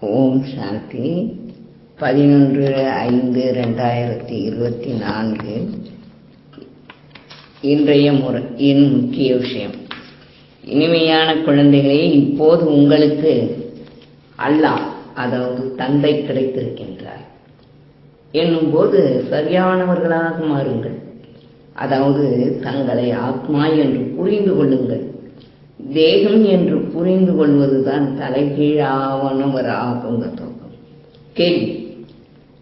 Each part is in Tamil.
ஓம் சாந்தி. பதினொன்று ஐந்து ரெண்டாயிரத்தி இருபத்தி நான்கு. இன்றைய முறை என் முக்கிய விஷயம். இனிமையான குழந்தைகளே இப்போது உங்களுக்கு அல்லாஹ் அதாவது தந்தை கிடைத்திருக்கின்றார். என்னும்போது சரியானவர்களாக மாறுங்கள். அதாவது தங்களை ஆத்மா என்று புரிந்து கொள்ளுங்கள். தேகம் என்று புரிந்து கொள்வதுதான் தலைகீழாவனவராகும் தோக்கம் கேள்வி.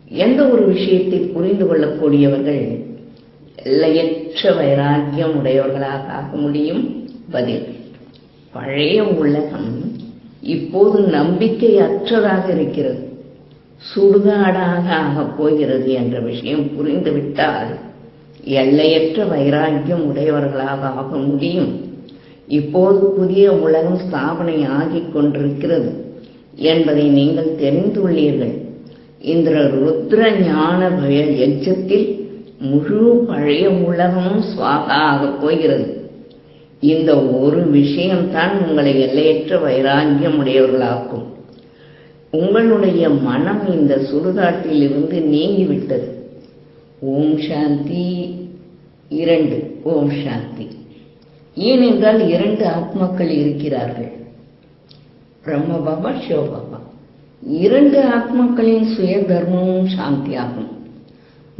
எந்த ஒரு விஷயத்தை புரிந்து கொள்ளக்கூடியவர்கள் எல்லையற்ற வைராக்கியம் உடையவர்களாக ஆக முடியும்? பதில். பழைய உலகம் இப்போது நம்பிக்கை அற்றதாக இருக்கிறது. சுடுகாடாக ஆகப் போகிறது என்ற விஷயம் புரிந்துவிட்டால் எல்லையற்ற வைராக்கியம் உடையவர்களாக ஆக முடியும்? இப்போது புதிய உலகம் ஸ்தாபனை ஆகிக் கொண்டிருக்கிறது என்பதை நீங்கள் தெரிந்துள்ளீர்கள். இந்த ருத்ர ஞான பய எச்சத்தில் முழு பழைய உலகமும் சுவாகா ஆகப் போகிறது. இந்த ஒரு விஷயம்தான் உங்களை எல்லையற்ற வைராக்கியம் உடையவர்களாக்கும் உங்களுடைய மனம் இந்த சுடுகாட்டிலிருந்து நீங்கிவிட்டது. ஓம் சாந்தி. இரண்டு. ஓம் சாந்தி. ஏனென்றால் இரண்டு ஆத்மாக்கள் இருக்கிறார்கள். பிரம்ம பாபா சிவபாபா இரண்டு ஆத்மாக்களின் சுய தர்மமும் சாந்தியாகும்.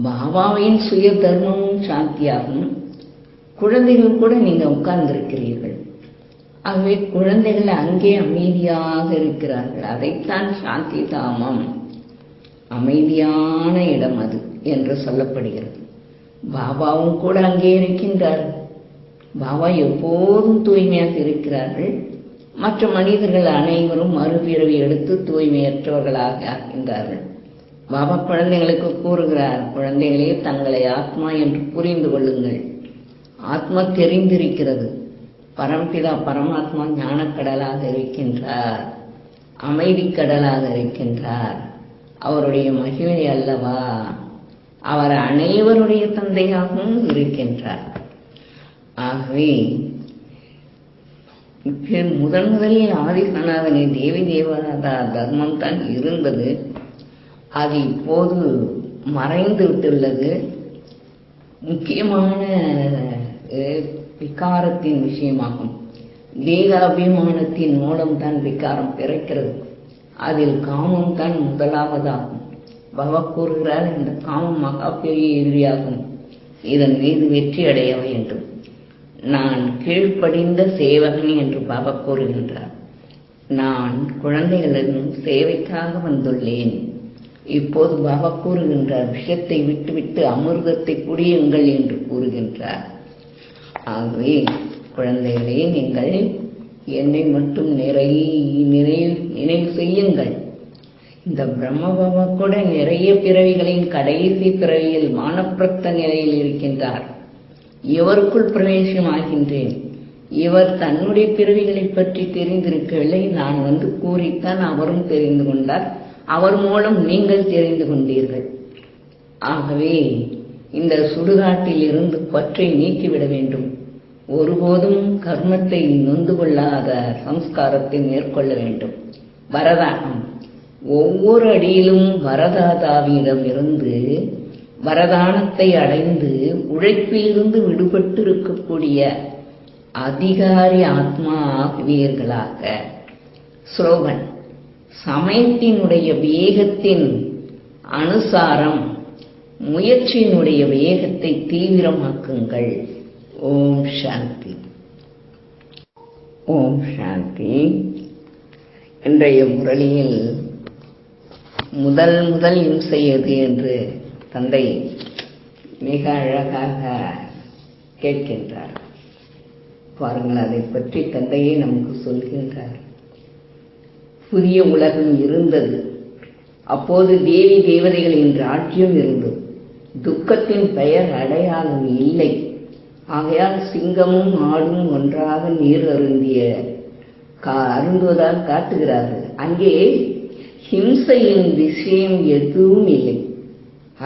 பாபாவின் சுய தர்மமும் சாந்தியாகும். குழந்தைகள் கூட நீங்கள் உட்கார்ந்திருக்கிறீர்கள். ஆகவே குழந்தைகள் அங்கே அமைதியாக இருக்கிறார்கள். அதைத்தான் சாந்தி தாமம். அமைதியான இடம் அது என்று சொல்லப்படுகிறது. பாபாவும் கூட அங்கே இருக்கின்றார். பாபா எப்போதும் தூய்மையாக இருக்கிறார்கள். மற்ற மனிதர்கள் அனைவரும் மறுபிறவி எடுத்து தூய்மையற்றவர்களாக ஆகின்றார்கள். பாபா குழந்தைகளுக்கு கூறுகிறார் குழந்தைகளே தங்களை ஆத்மா என்று புரிந்து கொள்ளுங்கள். ஆத்மா தெரிந்திருக்கிறது. பரம்பிதா பரமாத்மா ஞானக்கடலாக இருக்கின்றார். அமைதி கடலாக இருக்கின்றார். அவருடைய மகிமை அல்லவா? அவர் அனைவருடைய தந்தையாகவும் இருக்கின்றார். ஆகவே முதன் முதலில் ஆதிசனாதனை தேவி தேவதா தர்மம் தான் இருந்தது. அது இப்போது மறைந்து விட்டுள்ளது முக்கியமான விகாரத்தின் விஷயமாகும். தேகாபிமானத்தின் மூலம்தான் விகாரம் பிறக்கிறது. அதில் காமம் தான் முதலாவதாகும். பகவ கூறுகிறார் இந்த காமம் மகா பெரிய எதிரியாகும். இதன் மீது வெற்றி அடைய வேண்டும். நான் கீழ்ப்படிந்த சேவகன் என்று பாபா கூறுகின்றார். நான் குழந்தைகளின் சேவைக்காக வந்துள்ளேன். இப்போது பாபா கூறுகின்றார் விஷத்தை விட்டுவிட்டு அமிர்தத்தை குடியுங்கள் என்று கூறுகின்றார். ஆகவே குழந்தைகளே நீங்கள் என்னை மட்டும் நிறை நிறைவு நினைவு செய்யுங்கள். இந்த பிரம்ம பாபா கூட நிறைய பிறவிகளின் கடைசி பிறவியில் மானப்பிரத்த நிலையில் இருக்கின்றார். இவருக்குள் பிரவேசமாகின்றேன் இவர் தன்னுடைய பிறவிகளை பற்றி தெரிந்திருக்கவில்லை. நான் வந்து கூறித்தான் அவரும் தெரிந்து கொண்டார். அவர் மூலம் நீங்கள் தெரிந்து கொண்டீர்கள். ஆகவே இந்த சுடுகாட்டில் இருந்து பற்றை நீக்கிவிட வேண்டும். ஒருபோதும் கர்மத்தை நொந்து கொள்ளாத சம்ஸ்காரத்தை மேற்கொள்ள வேண்டும். வரதானம். ஒவ்வொரு அடியிலும் வரதாதாவியிடம் இருந்து வரதானத்தை அடைந்து உழைப்பிலிருந்து விடுபட்டு இருக்கக்கூடிய அதிகாரி ஆத்மா ஆகுவீர்களாக ஸ்லோகன் சமயத்தினுடைய வேகத்தின் அனுசாரம் முயற்சியினுடைய வேகத்தை தீவிரமாக்குங்கள். ஓம் சாந்தி. ஓம் சாந்தி. இன்றைய முரளியில் முதல் முதல் இம்சை எது என்று தந்தை மிக அழகாக கேட்கின்றார். பாருங்கள் அதை பற்றி தந்தையே நமக்கு சொல்கின்றார். புதிய உலகம் இருந்தது. அப்போது தேவி தேவதைகளின் ராஜ்யம் இருந்தது. துக்கத்தின் பெயர் அடையாளம் இல்லை. ஆகையால் சிங்கமும் ஆடும் ஒன்றாக நீர் அருந்திய அருந்துவதால் காட்டுகிறார்கள். அங்கே ஹிம்சையின் விஷயம் எதுவும் இல்லை.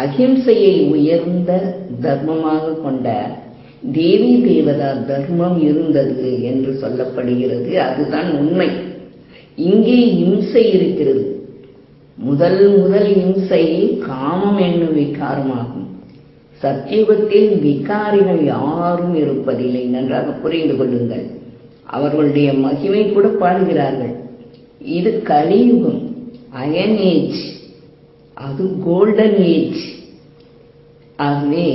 அஹிம்சையை உயர்ந்த தர்மமாக கொண்ட தேவி தேவதா தர்மம் இருந்தது என்று சொல்லப்படுகிறது. அதுதான் உண்மை. இங்கே இம்சை இருக்கிறது. முதல் முதல் இம்சை காமம் என்னும் விகாரமாகும். சத்தியுகத்தில் விகாரிகள் யாரும் இருப்பதில்லை. நன்றாக புரிந்து கொள்ளுங்கள். அவர்களுடைய மகிமை கூட பாடுகிறார்கள். இது கலியுகம். அயன் ஏஜ் அது கோல்டன் ஏஜ் ஆகவே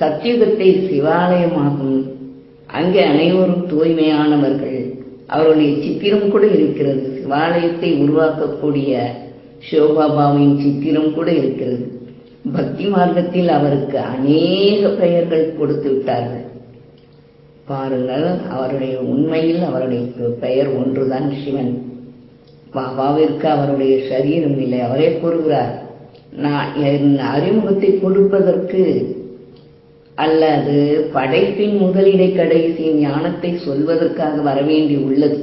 சத்தியுகத்தை சிவாலயமாகும். அங்கே அனைவரும் தூய்மையானவர்கள். அவருடைய சித்திரம் கூட இருக்கிறது. சிவாலயத்தை உருவாக்கக்கூடிய சிவபாபாவின் சித்திரம் கூட இருக்கிறது. பக்தி மார்க்கத்தில் அவருக்கு அநேக பெயர்கள் கொடுத்து விட்டார்கள். பாருங்கள் அவருடைய உண்மையில் அவருடைய பெயர் ஒன்றுதான் சிவன். பாபாவிற்கு அவருடைய சரீரம் இல்லை. அவரே கூறுகிறார் நான் என் அறிமுகத்தை கொடுப்பதற்கு அல்லது படைப்பின் முதலிடை கடைசி ஞானத்தை சொல்வதற்காக வரவேண்டி உள்ளது.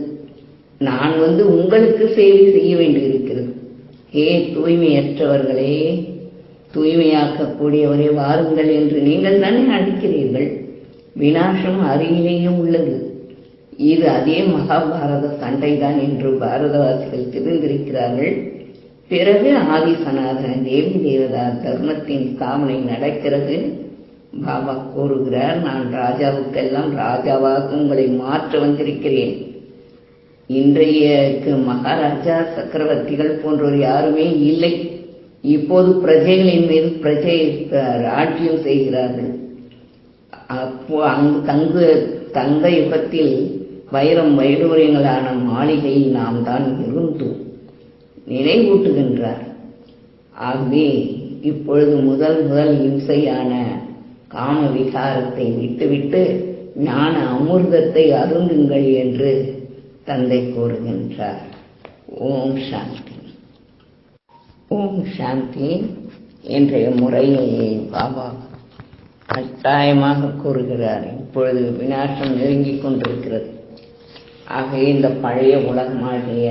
நான் வந்து உங்களுக்கு சேவை செய்ய வேண்டியிருக்கிறது. ஏ தூய்மையற்றவர்களே தூய்மையாக்கக்கூடியவரே வாருங்கள் என்று நீங்கள் தானே அடிக்கிறீர்கள். வினாசம் அருகிலேயும் உள்ளது. இது அதே மகாபாரத சண்டைதான் என்று பாரதவாசிகள் தெரிந்திருக்கிறார்கள் பிறகு ஆதி சனாதன தேவி தேவதா தர்மத்தின் ஸ்தாபனை நடக்கிறது. பாபா கூறுகிறார் நான் ராஜாவுக்கெல்லாம் ராஜாவாக உங்களை மாற்ற வந்திருக்கிறேன். இன்றைய மகாராஜா சக்கரவர்த்திகள் போன்றோர் யாருமே இல்லை. இப்போது பிரஜைகளின் மீது பிரஜை ராஜ்யம் செய்கிறார்கள். அப்போ அங்கு தங்கு தங்க யுகத்தில் வைரம் வைடூரியங்களான மாளிகையில் நாம் தான் இருந்தோம் நினைவூட்டுகின்றார். ஆகவே இப்பொழுது முதல் முதல் இம்சையான காம விகாரத்தை விட்டுவிட்டு ஞான அமிர்தத்தை அருந்துங்கள் என்று தந்தை கூறுகின்றார். ஓம் சாந்தி. ஓம் சாந்தி இன்றைய முறையை பாபா கட்டாயமாக கூறுகிறார். இப்பொழுது விநாசம் நெருங்கிக் கொண்டிருக்கிறது. ஆகவே இந்த பழைய உலகமாகிய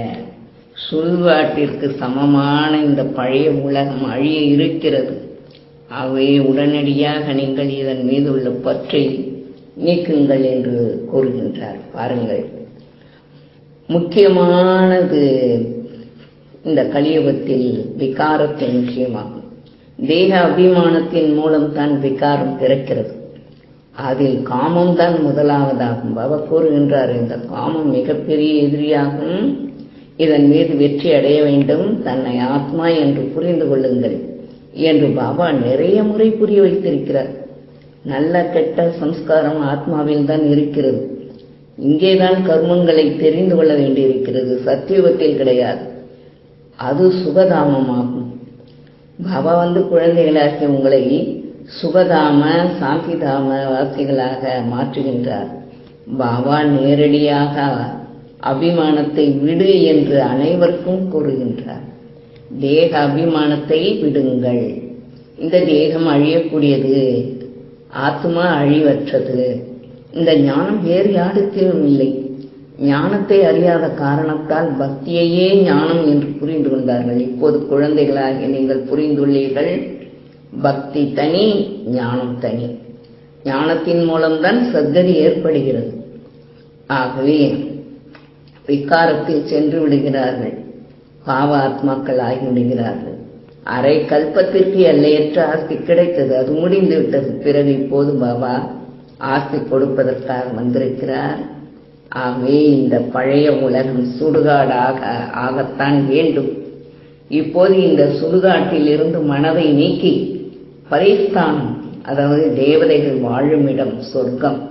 சுல்வாட்டிற்கு சமமான இந்த பழைய உலகம் அழிய இருக்கிறது. ஆகவே உடனடியாக நீங்கள் இதன் மீது உள்ள பற்றை நீக்குங்கள் என்று கூறுகின்றார். பாருங்கள். முக்கியமானது இந்த கலியுகத்தில் விகாரத்தின் விஷயமாகும் தேக அபிமானத்தின் மூலம் தான் விகாரம் பிறக்கிறது. அதில் காமம் தான் முதலாவதாகும். பாபா கூறுகின்றார் இந்த காமம் மிகப்பெரிய எதிரியாகும். இதன் மீது வெற்றி அடைய வேண்டும். தன்னை ஆத்மா என்று புரிந்து கொள்ளுங்கள் என்று பாபா நிறைய முறை புரிய வைத்திருக்கிறார். நல்ல கெட்ட சம்ஸ்காரம் ஆத்மாவில் தான் இருக்கிறது. இங்கேதான் கர்மங்களை தெரிந்து கொள்ள வேண்டியிருக்கிறது. சத்தியுகத்தில் கிடையாது. அது சுகதாமமாகும். பாபா வந்து குழந்தைகளாகிய உங்களை சுகதாம சாந்திதாம வாசிகளாக மாற்றுகின்றார். பாபா நேரடியாக அபிமானத்தை விடு என்று அனைவருக்கும் கூறுகின்றார். தேக அபிமானத்தை விடுங்கள். இந்த தேகம் அழியக்கூடியது ஆத்மா அழிவற்றது. இந்த ஞானம் வேறு யாருக்கும் இல்லை. ஞானத்தை அறியாத காரணத்தால் பக்தியையே ஞானம் என்று புரிந்து கொண்டார்கள். இப்போது குழந்தைகளாக நீங்கள் புரிந்துள்ளீர்கள். பக்தி தனி ஞானம் தனி. ஞானத்தின் மூலம்தான் சத்கதி ஏற்படுகிறது. ஆகவே விகாரத்தில் சென்று விடுகிறார்கள். பாவ ஆத்மாக்கள் ஆகிவிடுகிறார்கள் அரை கல்பத்திற்கு எல்லையற்ற ஆஸ்தி கிடைத்தது. அது முடிந்து விட்டது. பிறகு இப்போது பாபா ஆஸ்தி கொடுப்பதற்காக வந்திருக்கிறார். ஆகவே இந்த பழைய உலகம் சுடுகாடாக ஆகத்தான் வேண்டும். இப்போது இந்த சுடுகாட்டில் இருந்து மனதை நீக்கி பரிஸ்தானம் அதாவது தேவதைகள் வாழும் இடம் சொர்க்கம்.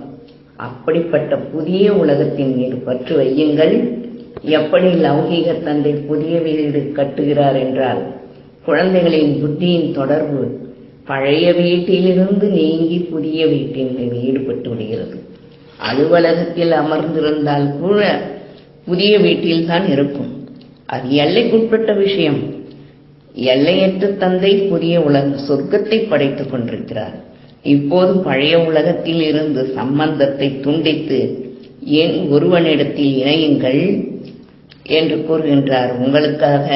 அப்படிப்பட்ட புதிய உலகத்தின் மீது பற்று வையுங்கள். எப்படி லௌகீக தந்தை புதிய வீடு கட்டுகிறார் என்றால் குழந்தைகளின் புத்தியின் தொடர்பு பழைய வீட்டிலிருந்து நீங்கி புதிய வீட்டின் மீது ஈடுபட்டு விடுகிறது. அலுவலகத்தில் அமர்ந்திருந்தால் கூட புதிய வீட்டில்தான் இருக்கும். அது எல்லைக்குட்பட்ட விஷயம். எல்லையற்ற தந்தை புதிய உலக சொர்க்கத்தை படைத்துக் கொண்டிருக்கிறார். இப்போது பழைய உலகத்தில் இருந்து சம்பந்தத்தை துண்டித்து ஏன் ஒருவனிடத்தில் இணையுங்கள் என்று கூறுகின்றார். உங்களுக்காக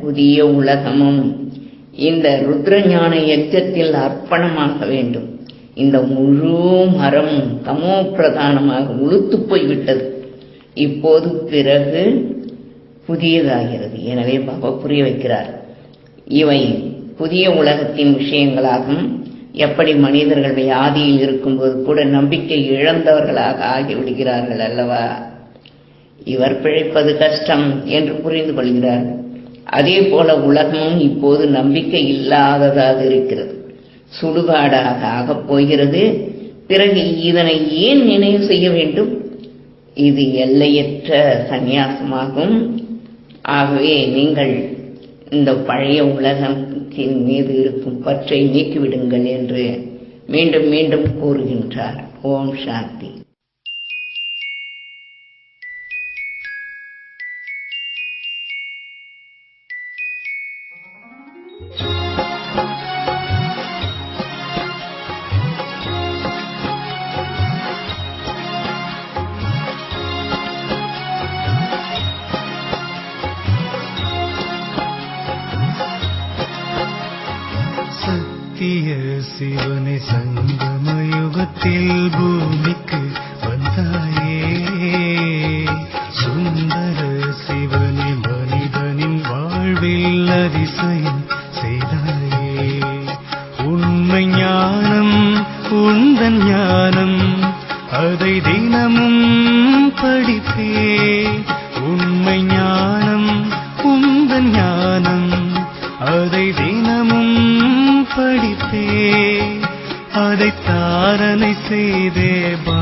புதிய உலகமும் இந்த ருத்ரஞான யஜ்ஜத்தில் அர்ப்பணமாக வேண்டும். இந்த முழு மரம் தமோ பிரதானமாக உளுத்து போய்விட்டது. இப்போது பிறகு புதியதாகிறது. எனவே பாபா புரிய வைக்கிறார். இவை புதிய உலகத்தின் விஷயங்களாகும். எப்படி மனிதர்கள் வியாதியில் இருக்கும்போது கூட நம்பிக்கை இழந்தவர்களாக ஆகிவிடுகிறார்கள் அல்லவா? இவர் பிழைப்பது கஷ்டம் என்று புரிந்து கொள்கிறார். அதே போல உலகமும் இப்போது நம்பிக்கை இல்லாததாக இருக்கிறது. சுடுகாடாக ஆகப் போகிறது. பிறகு இதனை ஏன் நினைவு செய்ய வேண்டும்? இது எல்லையற்ற சந்நியாசமாகும். ஆகவே நீங்கள் இந்த பழைய உலகத்தின் மீது இருக்கும் பற்றை நீக்கிவிடுங்கள் என்று மீண்டும் மீண்டும் கூறுகின்றார். ஓம் சாந்தி. சிவனை சங்கமயுகத்தில் பூமிக்கு அழைத்தே அதை தாரணை செய்தே பா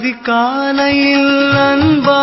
அதிகாலையில் அன்பா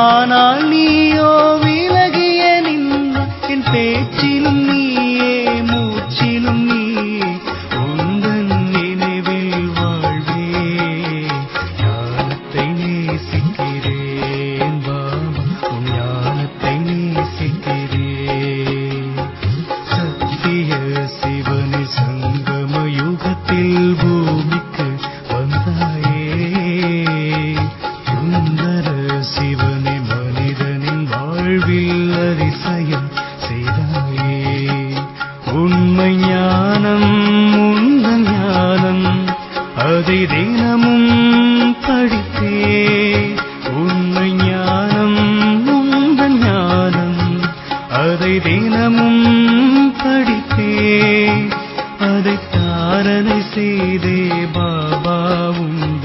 ஆனால் நீ സീതേ ബാബാവുണ്ട്